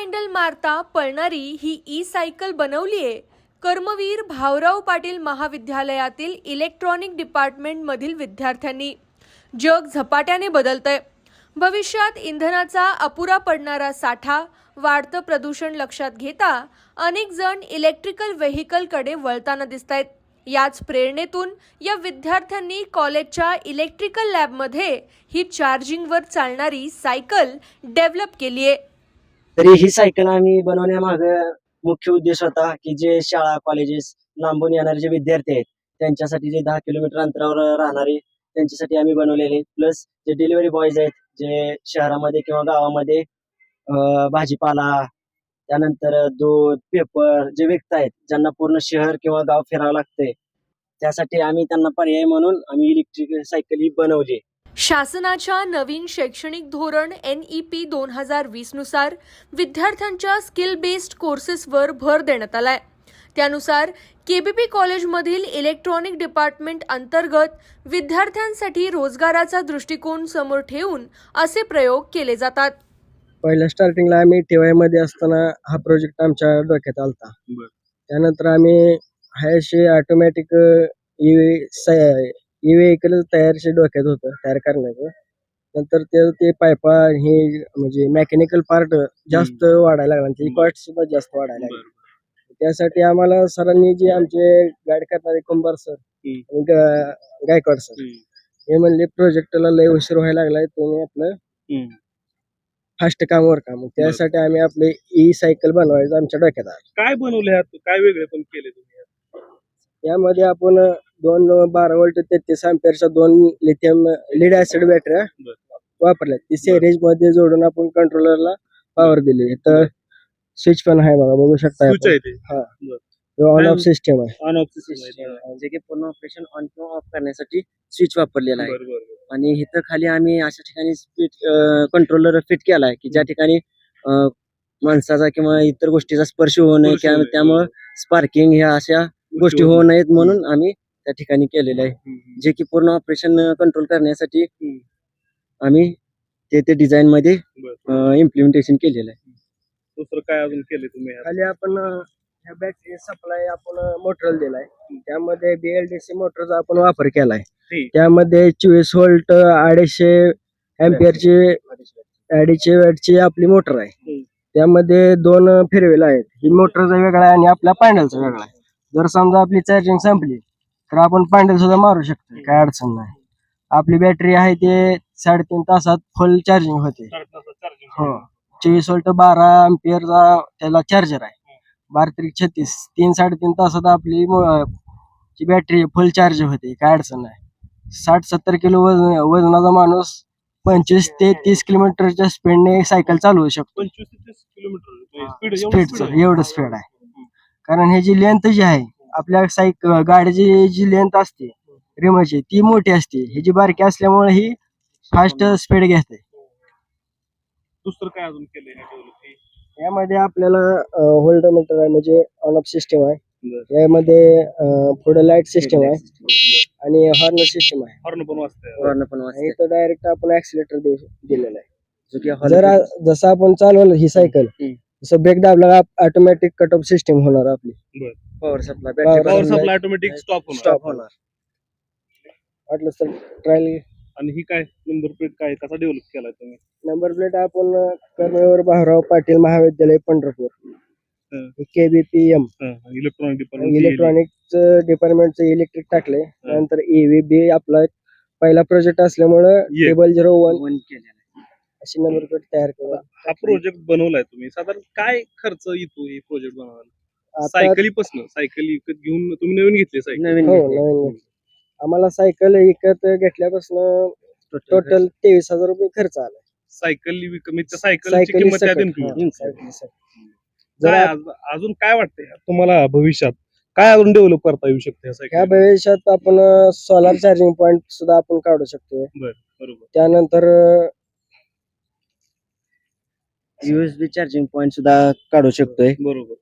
Handle मारता पळणारी ही ई सायकल बनवलीये. कर्मवीर भाऊराव पाटील महाविद्यालयातील इलेक्ट्रॉनिक डिपार्टमेंटमधील विद्यार्थ्यांनी. जग झपाट्याने बदलतंय. भविष्यात इंधनाचा अपुरा पडणारा साठा वाढतं प्रदूषण लक्षात घेता अनेक जण इलेक्ट्रिकल व्हेकलकडे वळताना दिसत आहेत याच प्रेरणेतून या विद्यार्थ्यांनी कॉलेजच्या इलेक्ट्रिकल लॅबमध्ये ही चार्जिंगवर चालणारी सायकल डेव्हलप केली आहे तरी ही सायकल आम्ही बनवण्यामाग मुख्य उद्देश होता की जे शाळा कॉलेजेस लांबून येणारे जे विद्यार्थी आहेत त्यांच्यासाठी जे दहा किलोमीटर अंतरावर राहणारे त्यांच्यासाठी आम्ही बनवलेले. प्लस जे डिलिव्हरी बॉयज आहेत जे शहरामध्ये किंवा गावामध्ये भाजीपाला त्यानंतर दूध पेपर जे विकतायत ज्यांना पूर्ण शहर किंवा गाव फिरावं लागतंय त्यासाठी आम्ही त्यांना पर्याय म्हणून आम्ही इलेक्ट्रिक सायकल ही बनवली. शासनाच्या नवीन शैक्षणिक धोरण एन ई पी दोन हजार वीसनुसार विद्यार्थ्यांच्या स्किल बेस्ड कोर्सेसवर भर देण्यात आलाय. त्यानुसार केबीपी कॉलेजमधील इलेक्ट्रॉनिक डिपार्टमेंट अंतर्गत विद्यार्थ्यांसाठी रोजगाराचा दृष्टिकोन समोर ठेवून असे प्रयोग केले जातात. पहिल्या स्टार्टिंगला आम्ही टीवायमध्ये असताना हा प्रोजेक्ट आमच्या डोक्यात आलता. त्यानंतर आम्ही हाय असे ऑटोमॅटिक ई व्हेकल तयारचे डोक्यात होतं तयार करण्याचं. नंतर ते ते पायपा हे म्हणजे मेकॅनिकल पार्ट जास्त वाढायला लागला त्याची कॉस्ट सुद्धा जास्त वाढायला लागली. त्यासाठी आम्हाला सरांनी जे आमचे गाईड करणारे कुंभार सर आणि गायकवाड सर हे म्हणले प्रोजेक्टला लय उशीर व्हायला लागलाय तुम्ही आपलं फास्ट कामावर काम. त्यासाठी आम्ही आपले ई सायकल बनवायचं आमच्या डोक्यात काय बनवले काय वेगळे पण केले तुम्ही? यामध्ये आपण दोन बारा वोल्ट तेहतीस अँपियरच्या दोन लिथियम लिड ऍसिड बॅटऱ्या. वापरल्या ती सेरीजमध्ये जोडून आपण कंट्रोलरला पॉवर दिली. तर स्विच पण आहे बघा बघू शकता Switch आहे ते. ऑन ऑफ सिस्टम आहे. ऑन ऑफ सिस्टम जे की पूर्ण ऑपरेशन ऑन किंवा ऑफ करण्यासाठी स्विच वापरलेला आहे. आणि इथं खाली आम्ही अशा ठिकाणी स्पीड कंट्रोलर फिट केलाय की ज्या ठिकाणी अं, माणसाचा किंवा इतर गोष्टीचा स्पर्श होऊ नये स्पर्श होऊ किंवा नये. त्यामुळे स्पार्किंग ह्या अशा गोष्टी होऊ नयेत म्हणून आम्ही त्या ठिकाणी केलेलं आहे जे की पूर्ण ऑपरेशन कंट्रोल करण्यासाठी. आम्ही ते ते डिझाईन मध्ये. इम्प्लिमेंटेशन केलेलं आहे दुसरं काय अजून केले तुम्ही? खाली आपण ह्या बॅटरी सप्लाय आपण मोटर दिलाय त्यामध्ये बीएलडीसी मोटरचा आपण वापर केलाय. त्यामध्ये चोवीस व्होल्ट अडीचशे अँपियरची अडीचशे वॅटची आपली मोटर आहे. त्यामध्ये दोन फिरवेल आहेत ही मोटरचा वेगळा आहे आणि आपल्या पॅन्डलचा वेगळा आहे जर समजा आपली चार्जिंग संपली तर आपण पॅन्डल सुद्धा मारू शकतो काय अडचण नाही. आपली बॅटरी आहे ते साडेतीन तासात फुल चार्जिंग होते. हो चोवीस व्होल्ट बारा अँपियरचा त्याला चार्जर आहे. बारा त्रिक छत्तीस तीन साडेतीन तासात आपली ची बॅटरी फुल चार्ज होते काय अडचण नाही. साठ सत्तर किलो वजन वजनाचा माणूस पंचवीस ते तीस किलोमीटरच्या स्पीडने सायकल चालवू शकतो. पंचवीस ते तीस किलोमीटर स्पीड स्पीडचं एवढं स्पीड आहे. कारण ह्याची लेंथ जी आहे आपल्या सायक गाडीची जी लेंथ असते रिमची ती मोठी असते. ह्याची बारकी असल्यामुळे ही फास्ट स्पीड घेते. दुसरं काय अजून केलंय हे? यामध्ये आपल्याला होल्ड मीटर आहे म्हणजे ऑन ऑफ सिस्टम आहे. यामध्ये पुढे लाइट सिस्टम आहे. आणि हॉर्न सिस्टम आहे. हॉर्न पण वरनं पण. इथं डायरेक्ट आपण ऍक्सिलेटर दिलेलं आहे. जो की जर जसं आपण चालवलं ही सायकल. जसं ब्रेक दाबला ऑटोमॅटिक कट ऑफ सिस्टम होणार आपली. Power supply power supply automatic stop होणार. स्टॉप होणार. वाटलं तर ट्रायल आणि ही काय नंबर प्लेट काय कसा डेव्हलप केलाय तुम्ही? नंबर प्लेट आपण कर्मवीर भाऊराव पाटील महाविद्यालय पंढरपूर. हं. केबीपीएम इलेक्ट्रॉनिक डिपार्टमेंट इलेक्ट्रॉनिक्स डिपार्टमेंटचं इलेक्ट्रिक टाकले नंतर ईव्हीबी आपला पहिला प्रोजेक्ट असल्यामुळं ये. टेबल झिरो वन वन केलेलं. अशी नंबर प्लेट तयार केली हा प्रोजेक्ट बनवलाय तुम्ही. साधारण काय खर्च येतो हे प्रोजेक्ट बनवायला? आता सायकली पासन सायकल विकत घेऊन तुम्ही नवीन घेतली सायकल नवीन हो घेतली. नवीन घेतली. आम्हाला सायकल विकत घेतल्यापासून टोटल तेवीस हजार रुपये खर्च आला सायकल विकत म्हणजे त्या सायकलची सायकली किंमत त्यात सकट. include. हा, सायकली सकट. जर काय आ- आज- अजून काय वाटतंय तुम्हाला भविष्यात? काय अजून डेव्हलप करता येऊ शकते या ह्या सायकल भविष्यात आपण सोलार चार्जिंग पॉइंट सुद्धा आपण काढू शकतो बरोबर. त्यानंतर युएसबी चार्जिंग पॉइंट सुद्धा काढू शकतोय. बरोबर.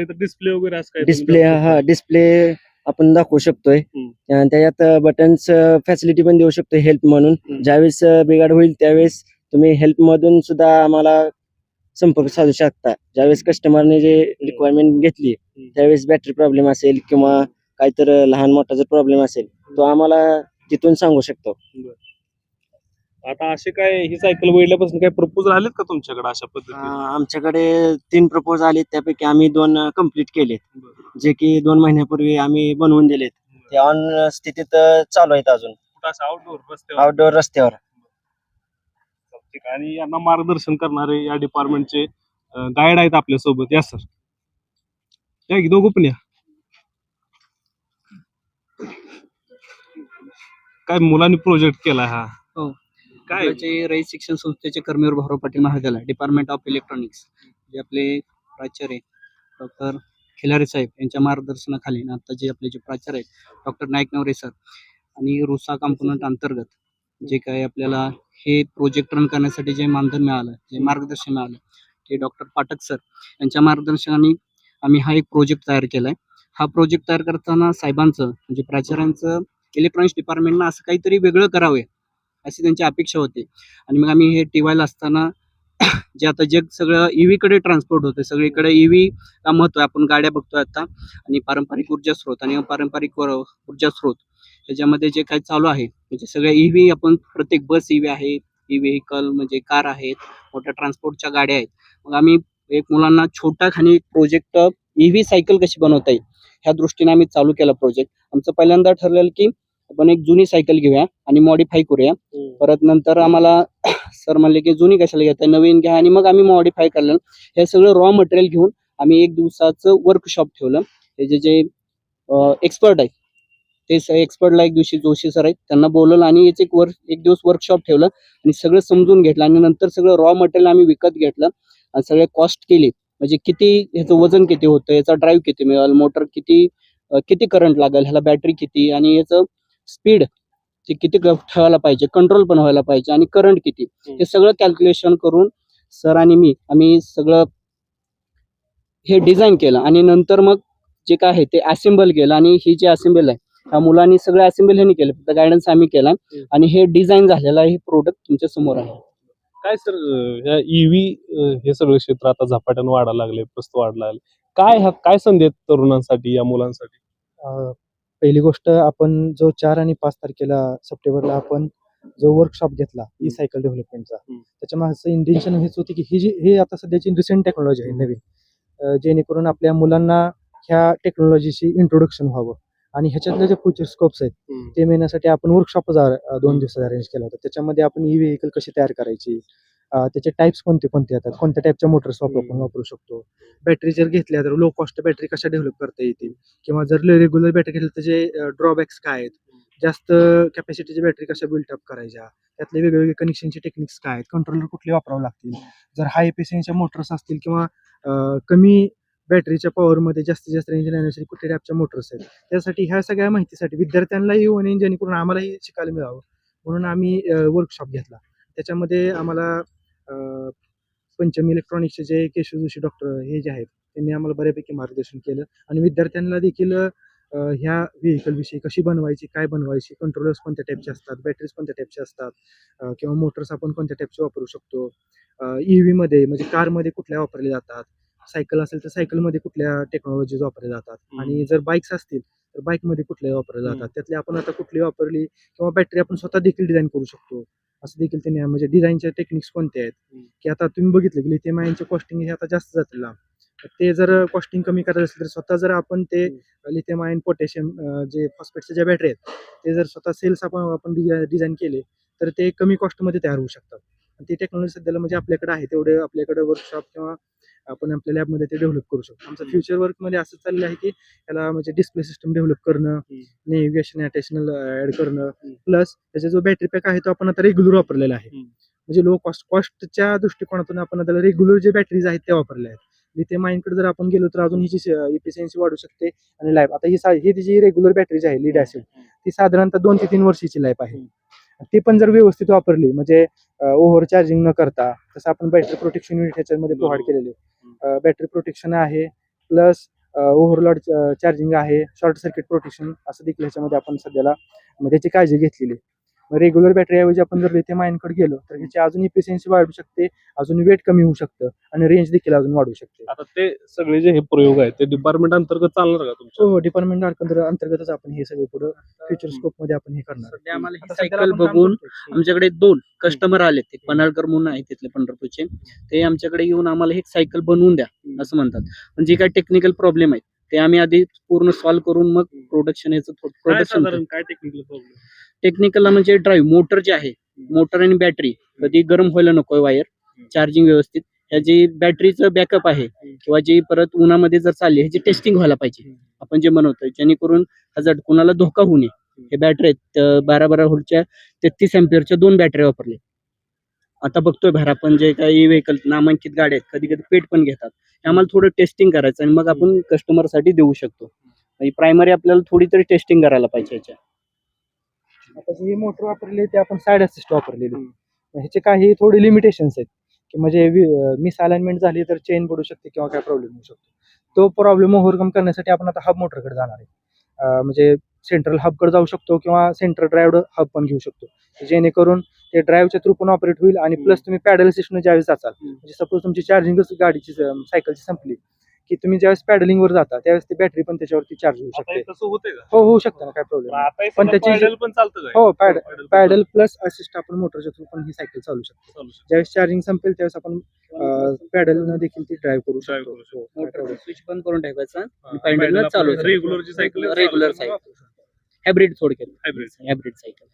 इथं डिस्प्ले वगैरे असं काय डिस्प्ले हा डिस्प्ले आपण दाखवू शकतोय. हम्म. आणि त्याच्यात बटन्स फॅसिलिटी पण देऊ शकतोय हेल्प म्हणून. हम्म. ज्यावेळेस अं, बिघाड होईल त्यावेळेस तुम्ही हेल्प मधून सुद्धा आम्हाला संपर्क साधू शकता. ज्यावेळेस कस्टमरने जे रिक्वायरमेंट घेतली त्यावेळेस बॅटरी प्रॉब्लेम असेल किंवा काहीतर लहान मोठा जर प्रॉब्लेम असेल तो आम्हाला तिथून सांगू शकतो. आता असे काय ही सायकल वळल्यापासून काय प्रपोजल आलेत का तुमच्याकडे अशा अं, पद्धतीने? आमच्याकडे तीन प्रपोज आले त्यापैकी आम्ही दोन कंप्लीट केलेत. जे की दोन महिन्यापूर्वी आम्ही बनवून दिलेत. ते ऑन स्थितीत अं, चालू आहेत अजून. कुठं असं आउटडोर रस्त्यावर? आउटडोर रस्त्यावर. ठीक आहे. आणि यांना मार्गदर्शन करणारे या डिपार्टमेंटचे गाईड आहेत आपल्यासोबत या सर या की दोघं पण या. काय मुलांनी प्रोजेक्ट केला हा? हो. काय? राज्याचे रयत शिक्षण संस्थेचे कर्मवीर भाऊराव पाटील महाविद्यालय डिपार्टमेंट ऑफ इलेक्ट्रॉनिक्स जे आपले प्राचार्य डॉक्टर खिलारे साहेब यांच्या मार्गदर्शनाखाली आणि आता जे आपले जे प्राचार्य आहेत डॉक्टर नाईक नवरे सर आणि रुसा कंपोनंट अंतर्गत जे काही आपल्याला हे प्रोजेक्ट रन करण्यासाठी जे मानधन मिळालं जे मार्गदर्शन मिळालं ते डॉक्टर पाठक सर यांच्या मार्गदर्शनाने आम्ही हा एक प्रोजेक्ट तयार केला आहे हा प्रोजेक्ट तयार करताना साहेबांचं म्हणजे प्राचार्यांचं इलेक्ट्रॉनिक्स डिपार्टमेंटनं असं काहीतरी वेगळं करावे अशी त्यांची अपेक्षा होती. आणि मग आम्ही हे टिवायला असताना जे आता जग सगळं ईव्हीकडे ट्रान्सपोर्ट होते सगळीकडे ईव्ही का महत्त्व आहे. आपण गाड्या बघतोय आता. आणि पारंपरिक ऊर्जा स्रोत आणि अपारंपरिक वर- ऊर्जा स्रोत त्याच्यामध्ये जे काही चालू आहे म्हणजे सगळ्या ईव्ही आपण प्रत्येक बस ईव्ही आहे. ई व्हेकल म्हणजे कार आहेत मोठ्या ट्रान्सपोर्टच्या गाड्या आहेत. मग आम्ही एक मुलांना छोटा खाणी एक प्रोजेक्ट ईव्ही सायकल कशी बनवता येईल? ह्या दृष्टीने आम्ही चालू केला प्रोजेक्ट आमचं पहिल्यांदा ठरलेलं की आपण एक जुनी सायकल घेऊया आणि मॉडीफाय करूया. परत नंतर आम्हाला सर म्हणले की जुनी कशाला घेताय? नवीन घ्या आणि मग आम्ही मॉडीफाय करलं हे सगळं रॉ मटेरियल घेऊन आम्ही एक दिवसाचं वर्कशॉप ठेवलं. हे जे जे एक्सपर्ट आहेत ते एक्सपर्टला एक दिवशी जोशी सर आहेत त्यांना बोलवलं आणि याचे एक वर्क एक दिवस वर्कशॉप ठेवलं आणि सगळं समजून घेतलं आणि नंतर सगळं रॉ मटेरियल आम्ही विकत घेतलं आणि सगळे कॉस्ट केली. म्हणजे किती ह्याचं वजन किती होतं याचा ड्राईव्ह किती मिळेल मोटर किती किती करंट लागेल ह्याला बॅटरी किती आणि याचं स्पीड ते किती ठेवायला पाहिजे कंट्रोल पण व्हायला पाहिजे आणि करंट किती. हे सगळं कॅल्क्युलेशन करून सर आणि मी आम्ही सगळं हे डिझाईन केलं आणि नंतर मग जे काय आहे ते असेंबल केलं आणि ही जे असेंबल आहे ह्या मुलांनी सगळं असेंबल ह्यांनी केलं फक्त गायडन्स आम्ही केला आणि हे डिझाईन झालेलं आहे हे प्रोडक्ट तुमच्यासमोर आहे. काय सर ह्या ईव्ही हे सगळं क्षेत्र आता झपाट्यानं वाढायला लागले प्रस्त वाढायला लागले काय हा काय संधी आहेत तरुणांसाठी या मुलांसाठी? पहिली गोष्ट आपण जो चार आणि पाच तारखेला सप्टेंबरला आपण जो वर्कशॉप घेतला ई सायकल डेव्हलपमेंटचा. त्याच्या मागचं इंटेन्शन हेच होते की ही जी हे आता सध्याची रिसेंट टेक्नॉलॉजी आहे नवीन. जेणेकरून आपल्या मुलांना ह्या टेक्नॉलॉजीशी इंट्रोडक्शन व्हावं. आणि ह्याच्यातले जे फ्युचर स्कोप्स आहेत. ते मिळण्यासाठी आपण वर्कशॉपच दोन दिवसाचा अरेंज केला होता. त्याच्यामध्ये आपण ई व्हेकल कशी तयार करायची त्याचे टाईप्स कोणते कोणते येतात? कोणत्या टाईपच्या मोटर्स वापर आपण. वापरू शकतो? बॅटरी जर घेतल्या तर लो कॉस्ट बॅटरी कशा डेव्हलप करता येतील? किंवा जर रेग्युलर बॅटरी घेतली तर जे ड्रॉबॅक्स काय आहेत? जास्त कॅपॅसिटीची बॅटरी कशा बिल्टअप करायच्या? त्यातले वेगवेगळे कनेक्शनचे टेक्निक्स काय आहेत? कंट्रोलर कुठले वापरावे लागतील? जर हाय एफिशियन्सीच्या मोटर्स असतील किंवा कमी बॅटरीच्या पॉवरमध्ये जास्तीत जास्त रेंज येण्यासाठी कुठल्या टाईपच्या मोटर्स आहेत? त्यासाठी ह्या सगळ्या माहितीसाठी विद्यार्थ्यांनाही आणि जेणेकरून आम्हालाही शिकायला मिळावं. म्हणून आम्ही वर्कशॉप घेतला. त्याच्यामध्ये आम्हाला पंचमी इलेक्ट्रॉनिक्सचे जे केशव जोशी डॉक्टर हे जे आहेत त्यांनी आम्हाला बऱ्यापैकी मार्गदर्शन केलं. आणि विद्यार्थ्यांना देखील ह्या व्हेकलविषयी कशी बनवायची काय बनवायची कंट्रोलर्स कोणत्या टाईपचे असतात बॅटरीज कोणत्या टाईपचे असतात किंवा मोटर्स आपण कोणत्या टाईपचे वापरू शकतो ई मध्ये म्हणजे कारमध्ये कुठल्या वापरले जातात सायकल असेल तर सायकलमध्ये कुठल्या टेक्नॉलॉजीज वापरल्या जातात. आणि जर बाईक्स असतील तर बाईकमध्ये कुठल्या वापरल्या जातात? त्यातले आपण आता कुठली वापरली किंवा बॅटरी आपण स्वतः देखील डिझाईन करू शकतो. असं देखील त्यांनी म्हणजे डिझाईनच्या टेक्निक्स कोणत्या आहेत. की आता तुम्ही बघितलं की लिथियम आयनचे कॉस्टिंग हे आता जास्त जातील ते जर कॉस्टिंग कमी करायचं असेल तर स्वतः जर आपण ते लिथियम आयन पोटॅशियम जे फॉस्फेटच्या ज्या बॅटरी आहेत ते जर स्वतः सेल्स आपण आपण डिझाईन केले तर ते कमी कॉस्टमध्ये तयार होऊ शकतात. आणि ती टेक्नॉलॉजी सध्याला म्हणजे आपल्याकडे आहे. तेवढे आपल्याकडे वर्कशॉप किंवा आपण आपल्या लॅबमध्ये ते डेव्हलप करू शकतो. आमचं फ्युचर वर्कमध्ये असं चाललं आहे की त्याला म्हणजे डिस्प्ले सिस्टम डेव्हलप करणं नेव्हिगेशन ॲटेशनल ॲड करणं. प्लस त्याचा जो बॅटरी पॅक आहे तो आपण आता रेग्युलर वापरलेला आहे. म्हणजे लो कॉस्ट कॉस्टच्या दृष्टिकोनातून आपण आता रेग्युलर जे बॅटरीज आहेत त्या वापरल्या आहेत. लिथियम आयनकडे जर आपण गेलो तर अजून हिची इफिशियन्सी वाढू शकते आणि लाईफ आता ही ही तिची रेग्युलर बॅटरी जी आहे लीड ॲसिड ती साधारणतः दोन ते तीन वर्षाची लाईफ आहे. ती पण जर व्यवस्थित वापरली म्हणजे ओव्हर चार्जिंग न करता तसं आपण बॅटरी प्रोटेक्शन युनिट ह्याच्यामध्ये प्रोव्हाइड. केलेले बॅटरी प्रोटेक्शन आहे प्लस ओव्हरलोड चार्जिंग आहे शॉर्ट सर्किट प्रोटेक्शन असं देखील ह्याच्यामध्ये आपण सध्याला म्हणजे त्याची काळजी घेतलेली. रेग्युलर बॅटरी ऐवजी आपण जर लिथियम आयनकडे गेलो तर ह्याची अजून इफिशियन्सी वाढू शकते अजून वेट कमी होऊ शकतं आणि रेंज देखील अजून वाढू शकते. आता ते सगळे जे हे प्रयोग आहेत ते डिपार्टमेंट अंतर्गत चालणार का तुमच्या? हो डिपार्टमेंट अंतर्गतच आपण हे सगळे पुढे फ्युचर स्कोपमध्ये आपण हे करणार. आम्हाला ही सायकल बघून. आमच्याकडे दोन कस्टमर आले ते पन्हाळकर म्हणून आहे तिथले पंढरपूरचे. ते आमच्याकडे येऊन आम्हाला एक सायकल बनवून द्या असं म्हणतात. पण जे काही टेक्निकल प्रॉब्लेम आहेत ते आम्ही आधी पूर्ण सॉल्व्ह करून मग प्रोडक्शन याचं काय प्रोडक्शन साधारण काय टेक्निकल प्रॉब्लेम टेक्निकलला म्हणजे ड्राईव्ह मोटर जे आहे मोटर आणि बॅटरी कधी गरम व्हायला नको वायर चार्जिंग व्यवस्थित. ह्याची बॅटरीचं बॅकअप आहे किंवा जी परत उन्हामध्ये जर चालली ह्याची टेस्टिंग व्हायला पाहिजे. आपण जे बनवतोय जेणेकरून हजार कुणाला धोका होऊ नये हे बॅटरी आहेत बारा बारा व्होल्टच्या तेहतीस अँपियरच्या दोन बॅटऱ्या वापरले. आता बघतोय बाहेर आपण जे काही व्हेकल नामांकित गाड्या आहेत कधी कधी पेट पण घेतात. आम्हाला थोडं टेस्टिंग करायचं आणि मग आपण कस्टमरसाठी देऊ शकतो. प्रायमरी आपल्याला थोडी तरी टेस्टिंग करायला पाहिजे याच्या आता जी मोटर वापरली ते आपण साईड असिस्ट वापरलेली. ह्याचे काही थोडे लिमिटेशन्स आहेत. की म्हणजे मिस अलाइनमेंट झाली तर चेन पडू शकते किंवा काय प्रॉब्लेम होऊ शकतो. तो प्रॉब्लेम ओव्हरकम करण्यासाठी आपण आता हब मोटरकडे जाणार आहे. म्हणजे सेंट्रल हबकडे जाऊ शकतो किंवा सेंट्रल ड्राईव्ह हब पण घेऊ शकतो. जेणेकरून ते ड्राईव्हच्या थ्रू पण ऑपरेट होईल आणि प्लस तुम्ही पॅडल सिस्टम ज्यावेळेस जाचाल. म्हणजे सपोज तुमची चार्जिंगच गाडीची सायकलची संपली. की तुम्ही ज्यावेळेस पॅडलिंग वर जाता त्यावेळेस ती बॅटरी पण त्याच्यावरती चार्ज होऊ शकते. हे तसं होतंय का? हो होऊ शकतं ना काय प्रॉब्लेम पण त्याची- paddle पण चालतं काय हो पॅड पॅडल प्लस असिस्ट आपण मोटरच्या थ्रू पण ही सायकल चालू शकतो. चालू शकतं. ज्यावेळेस चार्जिंग संपेल त्यावेळेस आपण पॅडल न देखील ती ड्राईव्ह करू शकतो. शकतो. हो, मोटर. स्विच बंद करून टाकायचा चालू आहे, रेग्युलर सायकल हायब्रिड थोडक्यात. Hybrid cycle